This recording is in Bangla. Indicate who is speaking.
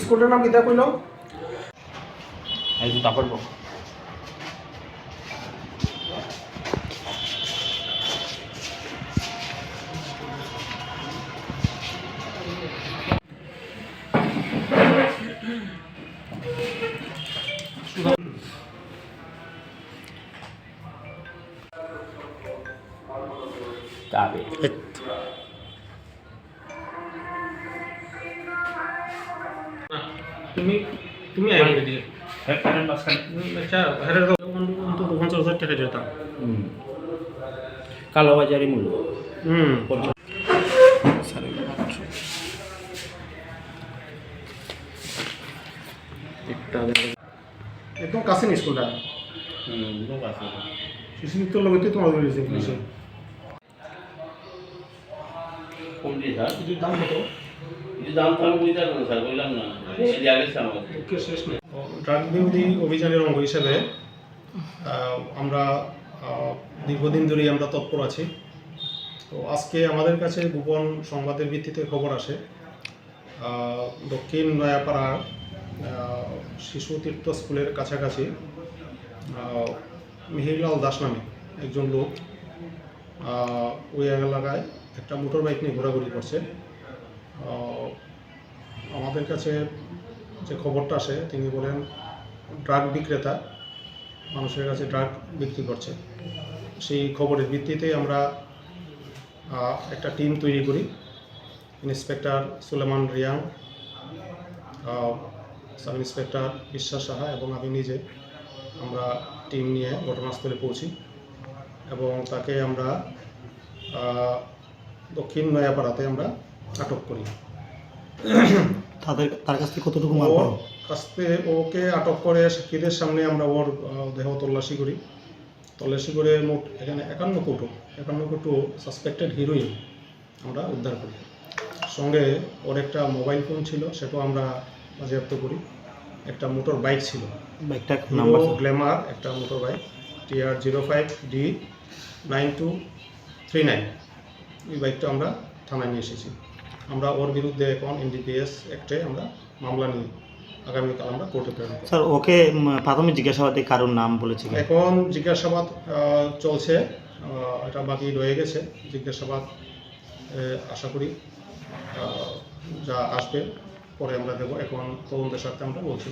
Speaker 1: স্কুলটার নাম কিতা কইল?
Speaker 2: এই জুতা পরবো Tabi.
Speaker 1: তুমি তুমি আইবে দিকে আচ্ছা হেরে অন্তত পঞ্চাশ হাজার টাকা যেতাম
Speaker 2: কালো মূল্য।
Speaker 1: হুম। একদম কাছে নি স্কুলটা। শিশু নৃত্যর লগতে তোমার পুলিশে
Speaker 3: স্যার
Speaker 1: কিছুর দাম কত?
Speaker 3: কিছু দাম তো আমি বুঝতে পারব স্যার বললাম না। এই আগে আমার
Speaker 1: শেষ নেই। ড্রাগ বিরোধী অভিযানের অঙ্গ হিসেবে আমরা দীর্ঘদিন ধরেই আমরা তৎপর আছি। তো আজকে আমাদের কাছে গোপন সংবাদের ভিত্তিতে খবর আসে দক্ষিণ নয়াপাড়ার শিশু তীর্থ স্কুলের কাছাকাছি মিহিরলাল দাস নামে একজন লোক ওই এলাকায় একটা মোটর বাইক নিয়ে ঘোরাঘুরি করছে। আমাদের কাছে যে খবরটা আসে, তিনি বলেন ড্রাগ বিক্রেতা, মানুষের কাছে ড্রাগ বিক্রি করছে। সেই খবরের ভিত্তিতে আমরা একটা টিম তৈরি করি। Inspector Suleman Riang sub inspector Biswas Saha এবং আমি নিজে আমরা টিম নিয়ে ঘটনাস্থলে পৌঁছি। এবং তাকে আমরা দক্ষিণ নয়াপাড়াতে আমরা আটক করি।
Speaker 4: তাদের তার কাছ থেকে কতটুকু মাল
Speaker 1: কাছ থেকে ওকে আটক করে সাক্ষীদের সামনে আমরা ওর দেহ তল্লাশি করি। তল্লাশি করে মোট এখানে একান্ন কোটো একান্ন কোটো সাসপেক্টেড হিরোইন আমরা উদ্ধার করি। সঙ্গে ওর একটা মোবাইল ফোন ছিল সেটাও আমরা বাজেয়াপ্ত করি। একটা মোটর বাইক ছিল।
Speaker 4: বাইকটা নাম্বার
Speaker 1: গ্ল্যামার একটা motor bike TR zero five D nine two three nine এই বাইকটা আমরা থানায় নিয়ে এসেছি আমরা ওর বিরুদ্ধে এখন এনডিপিএস অ্যাক্টে আমরা মামলা নিই আগামীকাল আমরা কোর্টে প্রেরণ করব।
Speaker 4: স্যার ওকে প্রাথমিক জিজ্ঞাসাবাদে কারোর নাম বলেছে?
Speaker 1: এখন জিজ্ঞাসাবাদ চলছে এটা বাকি রয়ে গেছে জিজ্ঞাসাবাদ আশা করি যা আসবে পরে আমরা দেবো এখন তদন্তের স্বার্থে আমরা বলছি